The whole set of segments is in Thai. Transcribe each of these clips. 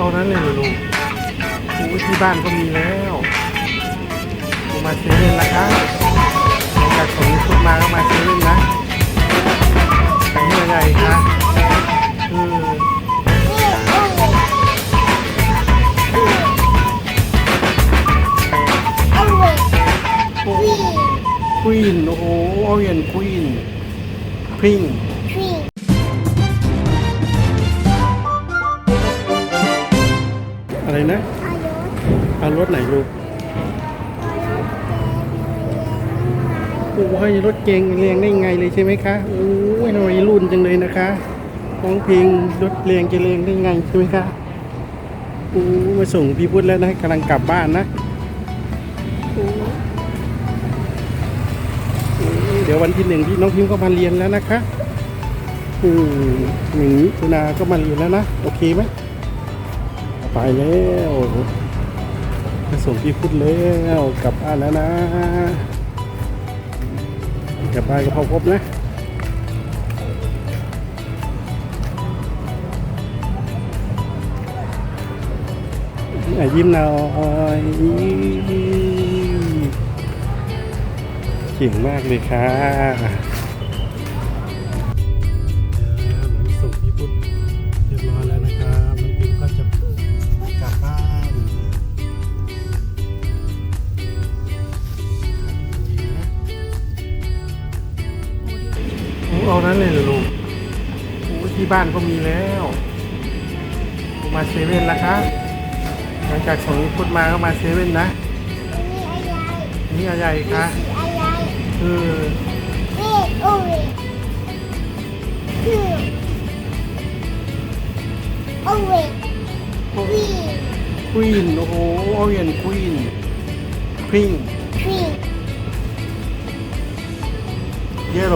เอานั้นเลยเหรอลูกโอ้ยที่บ้านก็มีแล้วเอามาเซเว่นนะคะหลังจากส่งชุดมาก็มาเซเว่นนะแต่นี่อะไรคะเออควีนโอ้โหออเรียนควีนพริง นะ เอารถไหนลูกโอ้ยรถเก่งเรียงได้ไงเลยใช่ไหมคะโอ้ยทำไมรุ่นจังเลยนะคะน้องเพลงรถเรียงจะเรียงได้ไงใช่ไหมคะโอ้มาส่งพี่พุทธแล้วนะกำลังกลับบ้านนะเดี๋ยววันที่หนึ่งที่น้องพิมก็มาเรียนแล้วนะคะอืมหนึ่งมิถุนาก็มาเรียนแล้วนะ โอเคไหม ไปแล้วมาส่งพี่พุทธแล้วกลับบ้านแล้วนะ กลับบ้านก็พอครบนะยิ้มหน่อยเก่งมากเลยค่ะ นั้นเลยลูกโอ้ที่บ้านก็มีแล้วมาเซเว่นแล้วครับหลังจากส่งพุทมาก็มาเซเว่นนะ นี่อะไรคะเออเวนควีนโอ้โหออเรียนควีนพริงเยลโล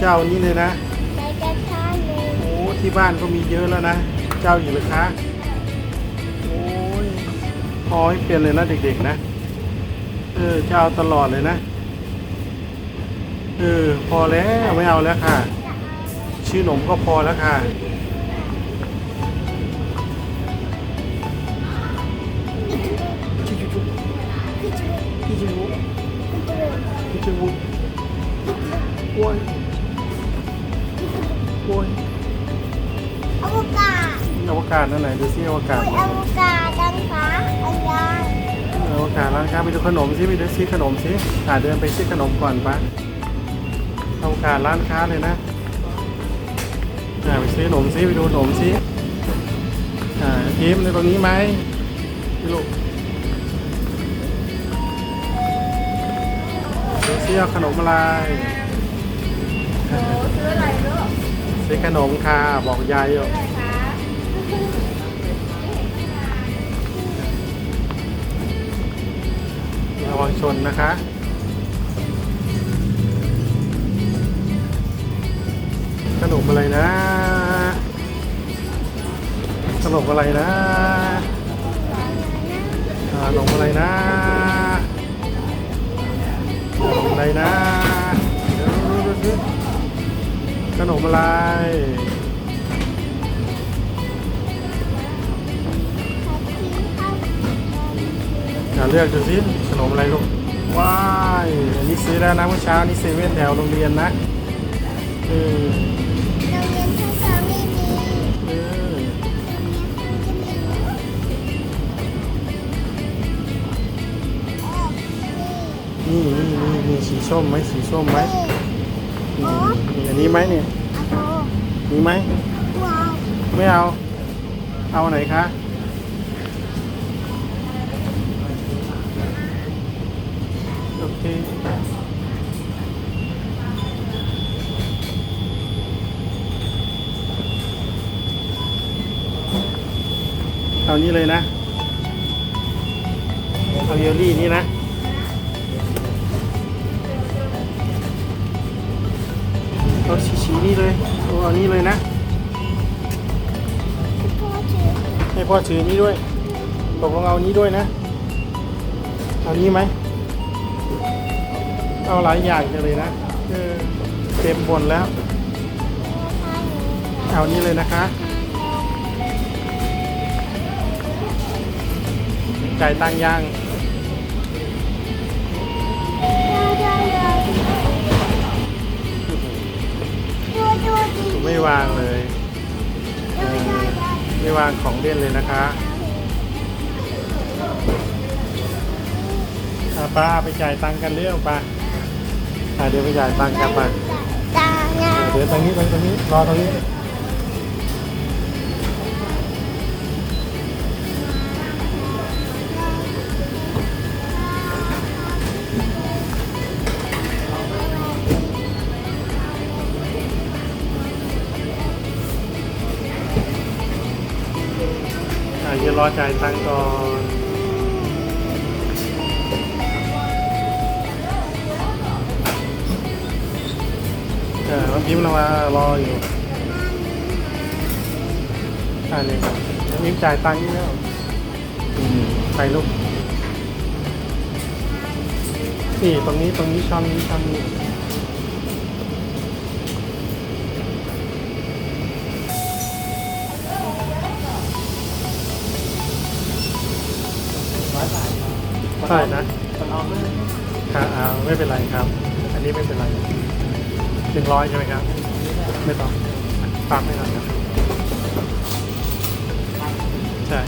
เจ้านี้เลยนะโอ้ที่บ้านก็มีเยอะแล้วนะ เจ้าอยู่เลยคะโอ้ยพอให้เปลี่ยนเลยนะเด็กๆนะ เออเจ้าตลอดเลยนะ เออ พอแล้วไม่เอาแล้วค่ะ ชื่อหนมก็พอแล้วค่ะ พี่จุ๊บพี่จุ๊บพี่จุ๊บโอ้ย กาศนั่นไหนดูซิอวกาศอวกาศดังฟ้าอันยานอวกาศร้านค้าไปดูขนมซิไปดูซิขนมซิอ่าเดินไปซื้อขนมก่อนปะอวกาศร้านค้าเลยนะอ่าไปซื้อขนมซิไปดูขนมซิอ่าทีมในตรงนี้ไหมพี่ลูกดูซิเอาขนมอะไรโอ้ซื้ออะไรลูกซื้อขนมค่ะบอกยายอยู่ อะไรชนนะคะขนมอะไรนะขนมอะไรนะอ่าขนมอะไรนะ ขนมอะไรนะขนมอะไร อ่าเลือกดูสิขนมอะไรลูกว้ายอันนี้ซื้อแล้วนะเมื่อเช้านี่เซเว่นแถวโรงเรียนนะเออโรงเรียนท่าสาไม่มีเออนี่นี่นี่มีสีส้มไหมสีส้มไหมนี่นี่อันนี้ไหมเนี่ยโอ้มีไหม ว้าว ไม่เอา เอาไหนคะ เอานี้เลยนะเอาเยลลี่นี่นะเอาสีๆนี่เลยเอาอันนี้เลยนะ ให้พ่อถือนี้ด้วยตกลงเอานี้ด้วยนะ เอานี้ไหม เอาหลายอย่างจังเลยนะเต็มบนแล้ว เอานี้เลยนะคะจ่ตั้งค์ยังไม่วางเลย ไม่วางของเล่นเลยนะคะ อาป้าไปจ่ายตังค์กันเร็วป้าอะเดี๋ยวไปจ่ายตังค์กันมาเดี๋ยวตรงนี้ตรงตรงนี้รอตรงนี้อะเดี๋ยวรอจ่ายตังค์ก่อน เออน้องพิมพ์เรามารออยู่อ่านี่ครับน้องพิมพ์จ่ายตังค์นี่แล้วอืมไปลูกนี่ตรงนี้ตรงนี้ช่องนี้ช่องนี้ใช่นะค่ะอ่าไม่เป็นไรครับ อันนี้ไม่เป็นไร หนึ่งร้อยใช่ไหมครับ ไม่ต้องตามไม่หน่อยครับ ใช่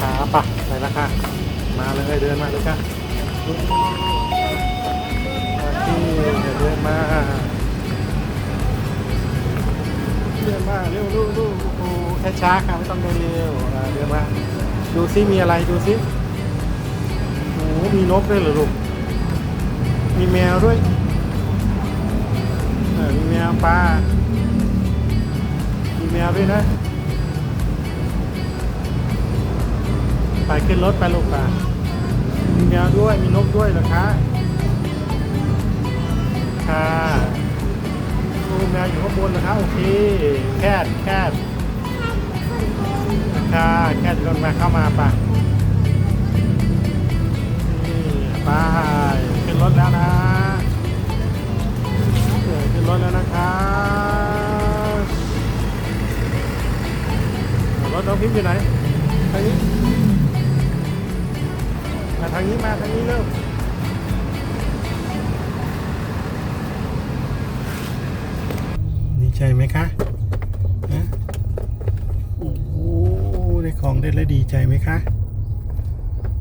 ขาปะไปแล้วค่ะ มาเลยเดินมาเลยค่ะที่เดินมา เดินมาเร็วเร็วเร็วโอ้โหแค่ช้าค่ะไม่ต้องเดินเร็วเดินมาดูซิมีอะไรดูซิโอ้มีนกด้วยเหรอลูกมีแมวด้วยมีแมวปลามีแมวด้วยนะไปขึ้นรถไปลูกป่ามีแมวด้วยมีนกด้วยเหรอคะค่ะ ดูแมวอยู่ข้างบนนะครับโอเคแคทแคทค่ะแคทลงมาเข้ามาปะนี่ไปขึ้นรถแล้วนะขึ้นรถแล้วนะครับรถน้องพิมพ์อยู่ไหนทางนี้มาทางนี้มาทางนี้เร็ว ดีใจไหมคะนะโอ้โหได้ของได้แล้วดีใจไหมคะ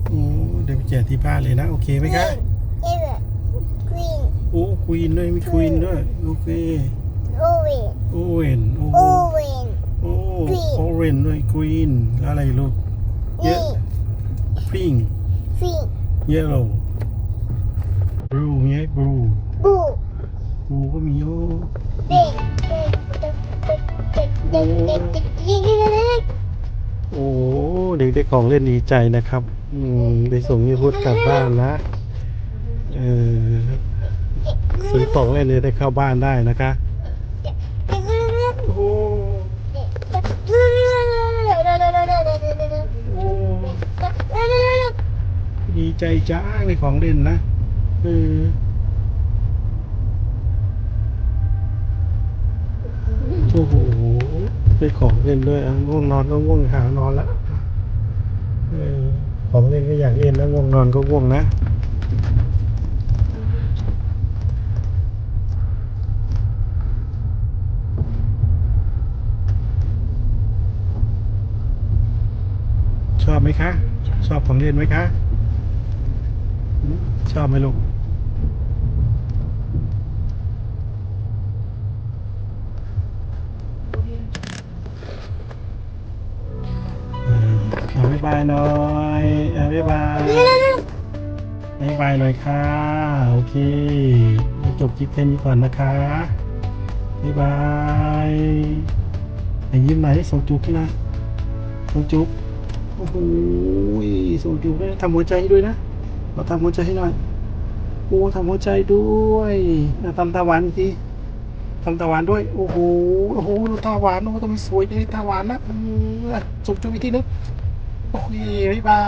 โอ้เดี๋ยวไปแจกที่บ้านเลยนะ โอเคไหมคะ Green, โอ้ควีนด้วยมีควีนด้วยโอเค orange, โอเวนโอ้โห orange, โอ้ Green โอเรนด้วยควีนแล้วอะไรลูกเยอะ green, พิง pink, เยลโล่บลูเงี้ยบลู blue, บลูก็มีโอ้ pink, โอ้เด็กได้ของเล่นดีใจนะครับ อืมได้ส่งยี่พุทธกลับบ้านนะเออซื้อของเล่นเนี่ยได้เข้าบ้านได้นะคะโอ้โอ้ดีใจจ้าในของเล่นนะเออโอ้โห ได้ของเล่นด้วยอะง่วงนอนก็ง่วงหานอนละของเล่นก็อยากเล่นแล้วง่วงนอนก็ง่วงนะชอบไหมคะ ชอบของเล่นไหมคะ ชอบไหมลูกาบ๊ายบายหน่อยเอาบ๊ายบายบ๊ายบายหน่อยค่ะ โอเคจบคลิปแค่นี้ก่อนนะคะบ๊ายบายไอ้ยิ้มไหนอยส่งจุ๊บนะส่งจุ๊บโอ้โหส่งจูบด้วยทำหัวใจให้ด้วยนะเราทำหัวใจให้หน่อยโอ้ทำหัวใจด้วยอะทำตาหวานอีกทีทำตาหวานด้วย โอ้โห โอ้โหดูตาหวานโอ้โหต้องสวยเลยตาหวานนะอืมอะส่งจุ๊บอีกทีนึง โอเคบ๊ายบา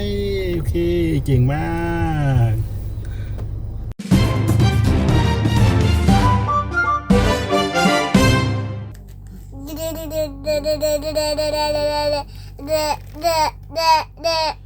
ย โอเค เก่งมากเดเดเดเดเดเดเดเดเดเดเด